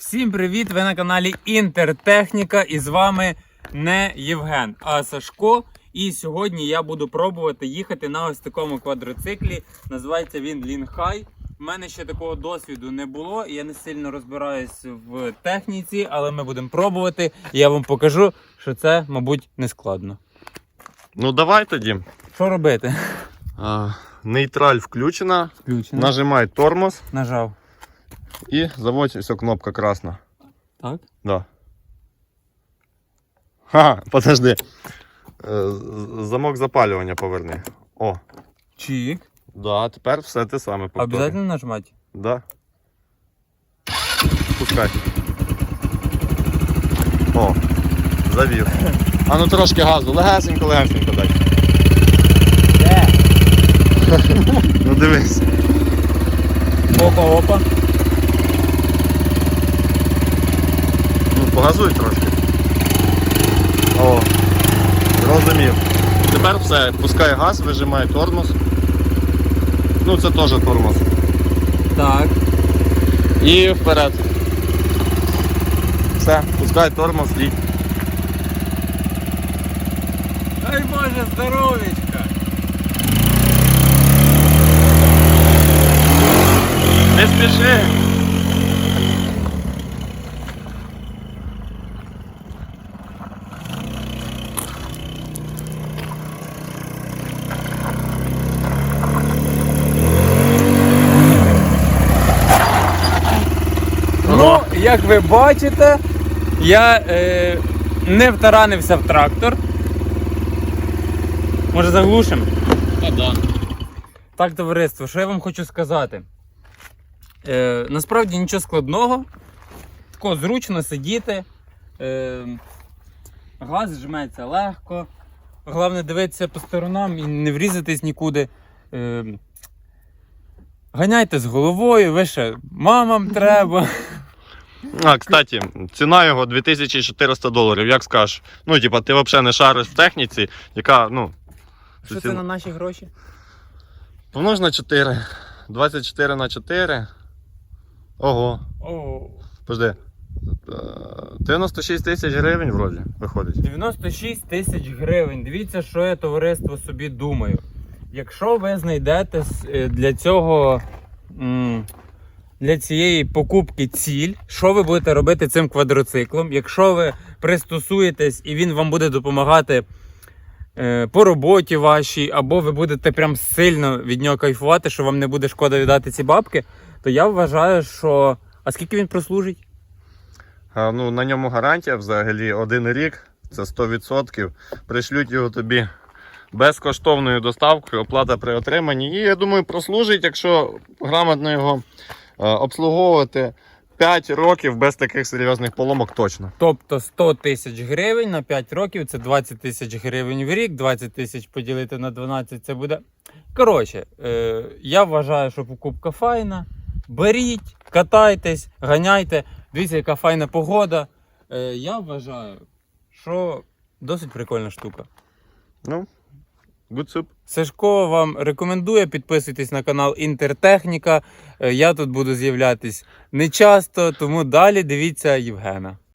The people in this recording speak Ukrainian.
Всім привіт! Ви на каналі Інтертехніка і з вами не Євген, а Сашко. І сьогодні я буду пробувати їхати на ось такому квадроциклі. Називається він Лінхай. У мене ще такого досвіду не було, і я не сильно розбираюсь в техніці, але ми будемо пробувати. І я вам покажу, що це, мабуть, не складно. Ну давай тоді. Що робити? А, нейтраль включена. Включено. Нажимай тормоз Нажав. І заводь все кнопка красна. Так. Да. Ха, подожди. Е, Замок запалювання поверни. О. Чик. Да, тепер все те саме повторюй. Обязательно нажимати? Да. Пускай. О, завів. А ну трошки газу, легесенько, легесенько дай. Де? Ну дивись. Опа, опа. Ну, погазуй трошки. О, розумів. Тепер все, пускай газ, вижимай тормоз. Ну, це теж тормоз. Так. І вперед. Все, пускай тормоз і. Дай Боже, здоровечка! Не спіши! Ну, як ви бачите, я е, не втаранився в трактор. Може заглушимо? Да. Так, товариство, що я вам хочу сказати? Е, насправді нічого складного. Тако зручно сидіти. Е, газ жметься легко. Головне дивитися по сторонам і не врізатись нікуди. Е, ганяйте з головою, ви ще мамам треба. А, кстати, ціна його 2400 доларів, як скажеш. Ну, типа, ти взагалі не шариш в техніці, яка, ну. Що це на наші гроші? Помнож на 4. 24 на 4. Ого. О, Подожди. Е, 96 тисяч гривень вроді виходить. 96 тисяч гривень. Дивіться, що я товариство собі думаю. Якщо ви знайдете е, для цього. Для цієї покупки ціль, що ви будете робити цим квадроциклом? Якщо ви пристосуєтесь і він вам буде допомагати е, по роботі вашій, або ви будете прям сильно від нього кайфувати, що вам не буде шкода віддати ці бабки, то я вважаю, що. А скільки він прослужить? А, ну, на ньому гарантія взагалі один рік, це 100%. Пришлють його тобі безкоштовною доставкою, оплата при отриманні. І я думаю, прослужить, якщо грамотно його обслуговувати 5 років без таких серйозних поломок точно. Тобто 100 тисяч гривень на 5 років це 20 тисяч гривень в рік, 20 тисяч поділити на 12 це буде. Коротше, е, я вважаю, що покупка файна. Беріть, катайтесь, ганяйте. Дивіться, яка файна погода. Е, я вважаю, що досить прикольна штука. Ну, soup. Сашко вам рекомендує підписуйтесь на канал Інтертехніка. Е, Я тут буду з'являтись не часто, тому далі дивіться Євгена.